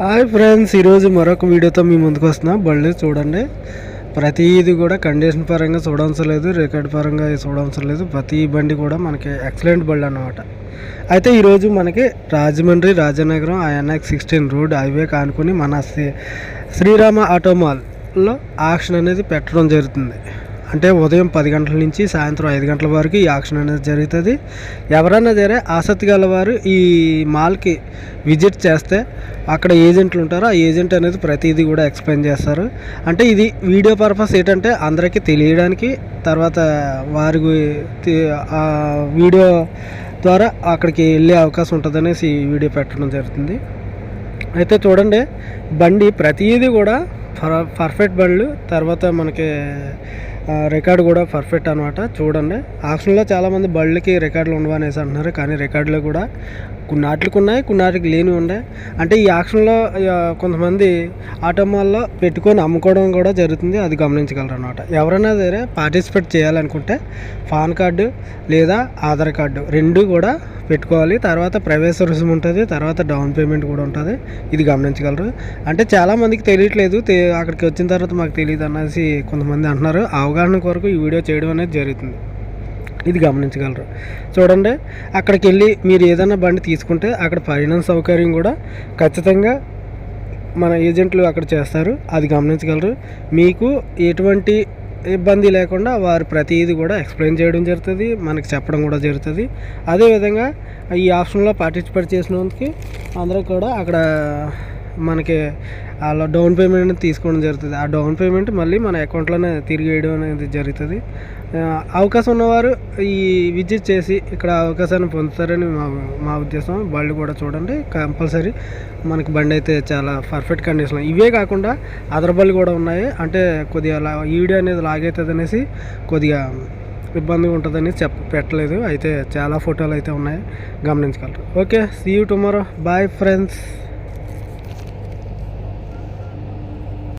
Hi friends ఈరోజు మరొక వీడియోతో మీ ముందుకు వస్తున్నా. బళ్ళు చూడండి. ప్రతిది కూడా కండిషన్ పరంగా చూడవసరం లేదు రికార్డ్ పరంగా చూడవసరం లేదు ప్రతి బండి కూడా మనకి ఎక్సలెంట్ బళ్ళు అనమాట అయితే ఈరోజు మనకి రాజమండ్రి రాజనగరం ఐఎన్ఎక్స్ సిక్స్టీన్ రోడ్ హైవే కానుకొని మన శ్రీ- శ్రీరామ ఆటోమాల్లో ఆక్షన్ అనేది పెట్టడం జరుగుతుంది. అంటే ఉదయం పది గంటల నుంచి సాయంత్రం ఐదు గంటల వరకు ఈ ఆక్షన్ అనేది జరుగుతుంది. ఎవరైనా సరే ఆసక్తి గలవారు ఈ మాల్కి విజిట్ చేస్తే అక్కడ ఏజెంట్లు ఉంటారో. ఆ ఏజెంట్ అనేది ప్రతిదీ కూడా ఎక్స్ప్లెయిన్ చేస్తారు. అంటే ఇది వీడియో పర్పస్ ఏంటంటే అందరికీ తెలియడానికి తర్వాత వారి వీడియో ద్వారా అక్కడికి వెళ్ళే అవకాశం ఉంటుందనేసి ఈ వీడియో పెట్టడం జరుగుతుంది. అయితే చూడండి బండి ప్రతిదీ కూడా పర్ పర్ఫెక్ట్ బండ్లు తర్వాత మనకి రికార్డు కూడా పర్ఫెక్ట్ అనమాట చూడండి. ఆక్షన్లో చాలామంది బళ్ళకి రికార్డులు ఉండవు అనేసి అంటున్నారు. కానీ రికార్డులు కూడా కొన్నాటికి ఉన్నాయి కొన్నాటికి లేని ఉన్నాయి అంటే ఈ ఆక్షన్లో కొంతమంది ఆటోమాల్లో పెట్టుకొని అమ్ముకోవడం కూడా జరుగుతుంది. అది గమనించగలరు అనమాట ఎవరైనా సరే పార్టిసిపేట్ చేయాలనుకుంటే పాన్ కార్డు లేదా ఆధార్ కార్డు రెండు కూడా పెట్టుకోవాలి. తర్వాత ప్రవేశ రుసుము ఉంటుంది. తర్వాత డౌన్ పేమెంట్ కూడా ఉంటుంది. ఇది గమనించగలరు. అంటే చాలామందికి తెలియట్లేదు. అక్కడికి వచ్చిన తర్వాత మాకు తెలియదు అనేసి కొంతమంది అంటున్నారు. అవగాహన కొరకు ఈ వీడియో చేయడం అనేది జరుగుతుంది. ఇది గమనించగలరు. చూడండి అక్కడికి వెళ్ళి మీరు ఏదైనా బండి తీసుకుంటే అక్కడ ఫైనాన్స్ సౌకర్యం కూడా ఖచ్చితంగా మన ఏజెంట్లు అక్కడ చేస్తారు. అది గమనించగలరు. మీకు ఎటువంటి ఇబ్బంది లేకుండా వారు ప్రతిదీ కూడా ఎక్స్ప్లెయిన్ చేయడం జరుగుతుంది మనకి చెప్పడం కూడా జరుగుతుంది. అదేవిధంగా ఈ ఆప్షన్లో పార్టిసిపేట్ చేసినందుకు అందరూ కూడా అక్కడ మనకి అలా డౌన్ పేమెంట్ తీసుకోవడం జరుగుతుంది. ఆ డౌన్ పేమెంట్ మళ్ళీ మన అకౌంట్లోనే తిరిగి వేయడం అనేది జరుగుతుంది. అవకాశం ఉన్నవారు ఈ విజిట్ చేసి ఇక్కడ అవకాశాన్ని పొందుతారని మా మా ఉద్దేశం. వాళ్ళు కూడా చూడండి కంపల్సరీ మనకి బండి అయితే చాలా పర్ఫెక్ట్ కండిషన్ ఇవే కాకుండా అదర్ బళ్ళు కూడా ఉన్నాయి. అంటే కొద్దిగా లా ఈడీ అనేది లాగవుతుంది అనేసి కొద్దిగా ఇబ్బందిగా ఉంటుందని చెప్ప పెట్టలేదు. అయితే చాలా ఫోటోలు అయితే ఉన్నాయి. గమనించగలరు. Okay see you tomorrow bye friends